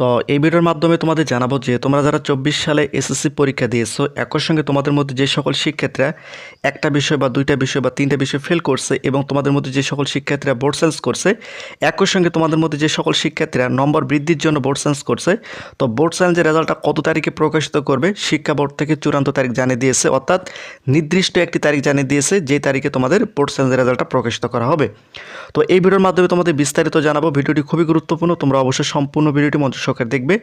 তো এই ভিডিওর মাধ্যমে তোমাদের জানাব যে তোমরা যারা চব্বিশ সালে এসএসসি পরীক্ষা দিয়েছ, একই সঙ্গে তোমাদের মধ্যে যে সকল শিক্ষার্থীরা একটা বিষয় বা দুইটা বিষয় বা তিনটা বিষয় ফেল করছে এবং তোমাদের মধ্যে যে সকল শিক্ষার্থীরা বোর্ড সায়েন্স করছে, একই সঙ্গে তোমাদের মধ্যে যে সকল শিক্ষার্থীরা নম্বর বৃদ্ধির জন্য বোর্ড সায়েন্স করছে, তো বোর্ড সায়েন্সের রেজাল্টটা কত তারিখে প্রকাশিত করবে শিক্ষা বোর্ড থেকে চূড়ান্ত তারিখ জানিয়ে দিয়েছে, অর্থাৎ নির্দিষ্ট একটি তারিখ জানিয়ে দিয়েছে যে তারিখে তোমাদের বোর্ড সায়েন্সের রেজাল্টটা প্রকাশিত করা হবে। তো এই ভিডিওর মাধ্যমে তোমাদের বিস্তারিত জানাব, ভিডিওটি খুবই গুরুত্বপূর্ণ, তোমরা অবশ্যই সম্পূর্ণ ভিডিওটি মঞ্চ সহকারে দেখবে।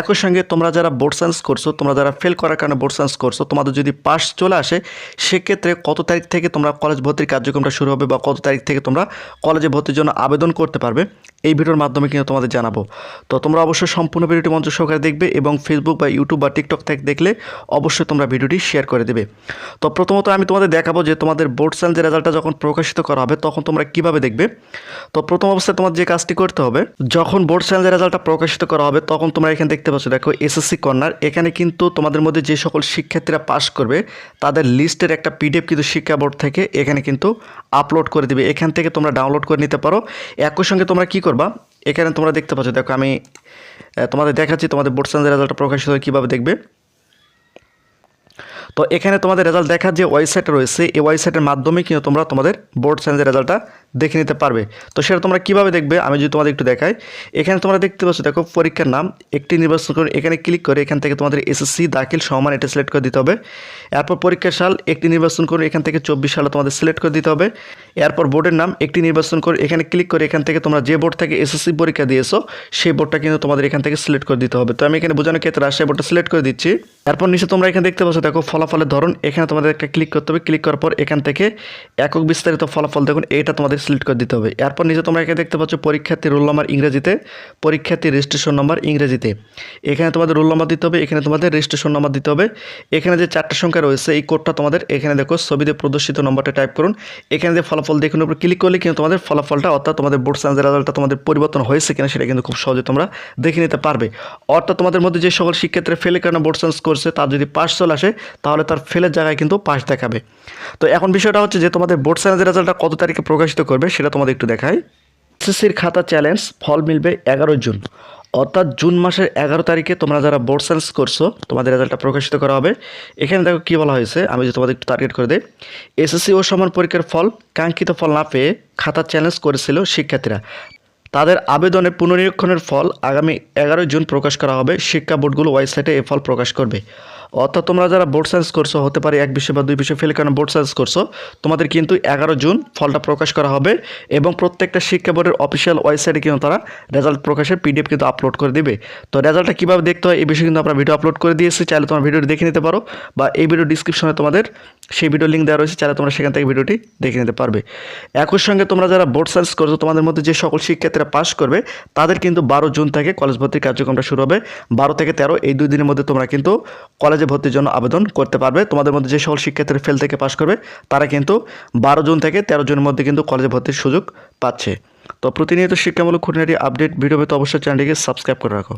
একই সঙ্গে তোমরা যারা বোর্ড সায়েন্স করছ, তোমরা যারা ফেল করার কারণে বোর্ড সায়েন্স করছ, তোমাদের যদি পাস চলে আসে, সেক্ষেত্রে কত তারিখ থেকে তোমরা কলেজ ভর্তির কার্যক্রমটা শুরু হবে বা কত তারিখ থেকে তোমরা কলেজে ভর্তির জন্য আবেদন করতে পারবে, এই ভিডিওর মাধ্যমে কিন্তু তোমাদের জানাব। তো তোমরা অবশ্যই সম্পূর্ণ ভিডিওটি মঞ্চ সহকারে দেখবে এবং ফেসবুক বা ইউটিউব বা টিকটক থেকে দেখলে অবশ্যই তোমরা ভিডিওটি শেয়ার করে দেবে। তো প্রথমত আমি তোমাদের দেখাবো যে তোমাদের বোর্ড সায়েন্সের রেজাল্টটা যখন প্রকাশিত করা হবে, তখন তোমরা কীভাবে দেখবে? তো প্রথম অবস্থায় তোমার যে কাজটি করতে হবে, যখন বোর্ড সায়েন্সের রেজাল্টটা প্রকাশিত করা হবে, তখন তোমরা এখানে দেখতে পাচ্ছ, দেখো এসএসসি কর্নার এখানে কিন্তু তোমাদের মধ্যে যে সকল শিক্ষার্থীরা পাস করবে, তাদের লিস্টের একটা পিডিএফ কিন্তু শিক্ষা বোর্ড থেকে এখানে কিন্তু আপলোড করে দিবে। এখান থেকে তোমরা ডাউনলোড করে নিতে পারো। একই সঙ্গে তোমরা কি করবা, এখানে তোমরা দেখতে পাচ্ছ, দেখো, আমি তোমাদের দেখাচ্ছি তোমাদের বোর্ড সায়েন্সের রেজাল্টটা প্রকাশিত হয় কীভাবে দেখবে। তো এখানে তোমাদের রেজাল্ট দেখার যে ওয়েবসাইট রয়েছে, এই ওয়েবসাইটের মাধ্যমে কিন্তু তোমরা তোমাদের বোর্ড সায়েন্সের রেজাল্টটা দেখে নিতে পারবে। তো সেটা তোমরা কীভাবে দেখবে? আমি যদি তোমাদের একটু দেখাই। এখানে তোমরা দেখতে পাচ্ছ, দেখো, পরীক্ষার নাম, একটি নির্বাচন করে এখানে ক্লিক করে এখান থেকে তোমাদের এসএসসি দাখিল, সমান, এটা সিলেক্ট করে দিতে হবে। এরপর পরীক্ষার সাল, একটি নির্বাচন করে এখান থেকে চব্বিশ সালে তোমাদের সিলেক্ট করে দিতে হবে। এরপর বোর্ডের নাম, একটি নির্বাচন করে এখানে ক্লিক করে এখান থেকে তোমরা যে বোর্ড থেকে এসএসসি পরীক্ষা দিয়েছ, সেই বোর্ডটা কিন্তু তোমাদের এখান থেকে সিলেক্ট করে দিতে হবে। তো আমি এখানে বোঝানোর ক্ষেত্রে রাজশাহী বোর্ডটা সিলেক্ট করে দিচ্ছি। এরপর নিচে তোমরা এখানে দেখতে পাচ্ছ, দেখো, ফলাফলের ধরন। এখানে তোমাদের একটা ক্লিক করতে হবে। ক্লিক করার পর এখান থেকে একক বিস্তারিত ফলাফল দেখুন। এইটা তোমাদের সিলেক্ট করে দিতে হবে। এরপর নিচে তোমরা এখানে দেখতে পাচ্ছ পরীক্ষার্থী রোল নাম্বার ইংরেজিতে, পরীক্ষার্থী রেজিস্ট্রেশন নাম্বার ইংরেজিতে। এখানে তোমাদের রোল নাম্বার দিতে হবে, এখানে তোমাদের রেজিস্ট্রেশন নাম্বার দিতে হবে। এখানে যে চারটা সংখ্যা রয়েছে, এই কোডটা তোমাদের এখানে দেখো, ছবিতে প্রদর্শিত নম্বরটা টাইপ করুন। এখানে যে ফলাফল দেখুন উপর ক্লিক করলে কিন্তু তোমাদের ফলাফলটা, অর্থাৎ তোমাদের বোর্ড সায়েন্সের রেজাল্টটা তোমাদের পরিবর্তন হয়েছে কিনা সেটা কিন্তু খুব সহজে তোমরা দেখে নিতে পারবে। অর্থাৎ তোমাদের মধ্যে যে সকল শিক্ষার্থীরা ফেলে কারণে বোর্ড সায়েন্স করছে, তার যদি পাস চলে আসে, তাহলে তার ফেলের জায়গায় কিন্তু পাস দেখাবে। তো এখন বিষয়টা হচ্ছে যে তোমাদের বোর্ড সায়েন্সের রেজাল্টটা কত তারিখে প্রকাশিত করবে সেটা তোমাদের একটু দেখাই। এসএসসির খাতা চ্যালেঞ্জ ফল মিলবে এগারো জুন। অর্থাৎ জুন মাসের এগারো তারিখে তোমরা যারা বোর্ড সায়েন্স করছ, তোমাদের রেজাল্টটা প্রকাশিত করা হবে। এখানে দেখো কী বলা হয়েছে, আমি যদি তোমাদের একটু টার্গেট করে দিই। এসএসসি ও সমান পরীক্ষার ফল, কাঙ্ক্ষিত ফল না পেয়ে খাতা চ্যালেঞ্জ করেছিল শিক্ষার্থীরা। তাদের আবেদনের পুনরীক্ষণের ফল আগামী এগারোই জুন প্রকাশ করা হবে। শিক্ষা বোর্ডগুলো ওয়েবসাইটে এ ফল প্রকাশ করবে। অর্থাৎ তোমরা যারা বোর্ড সায়েন্স করছ, হতে পারে এক বিষয় বা দুই বিষয় ফেলে কারণে বোর্ড সায়েন্স করছ, তোমাদের কিন্তু এগারো জুন ফলটা প্রকাশ করা হবে এবং প্রত্যেকটা শিক্ষা বোর্ডের অফিসিয়াল ওয়েবসাইটে কিন্তু তারা রেজাল্ট প্রকাশের পিডিএফ কিন্তু আপলোড করে দিবে। তো রেজাল্টটা কীভাবে দেখতে হয়, এই বিষয়ে কিন্তু আমরা ভিডিও আপলোড করে দিয়েছি, চাইলে তোমার ভিডিওটি দেখে নিতে পারো বা এই ভিডিও ডিসক্রিপশনে তোমাদের সেই ভিডিও লিঙ্ক দেওয়া রয়েছে, চাইলে তোমরা সেখান থেকে ভিডিওটি দেখে নিতে পারবে। একই সঙ্গে তোমরা যারা বোর্ড সায়েন্স করছ, তোমাদের মধ্যে যে সকল শিক্ষার্থীরা পাস করবে, তাদের কিন্তু বারো জুন থেকে কলেজ ভর্তির কার্যক্রমটা শুরু হবে। বারো থেকে তেরো, এই দুই দিনের মধ্যে তোমরা কিন্তু কলেজে ভর্তির জন্য আবেদন করতে পারবে। তোমাদের মধ্যে যে সকল শিক্ষার্থীরা ফেল থেকে পাশ করবে, তারা কিন্তু বারো জুন থেকে তেরো জুনের মধ্যে কিন্তু কলেজে ভর্তির সুযোগ পাচ্ছে। তো প্রতিনিয়ত শিক্ষামূলক খুঁটিনাটি আপডেট ভিডিও পেতে অবশ্যই চ্যানেলটিকে সাবস্ক্রাইব করে রাখো।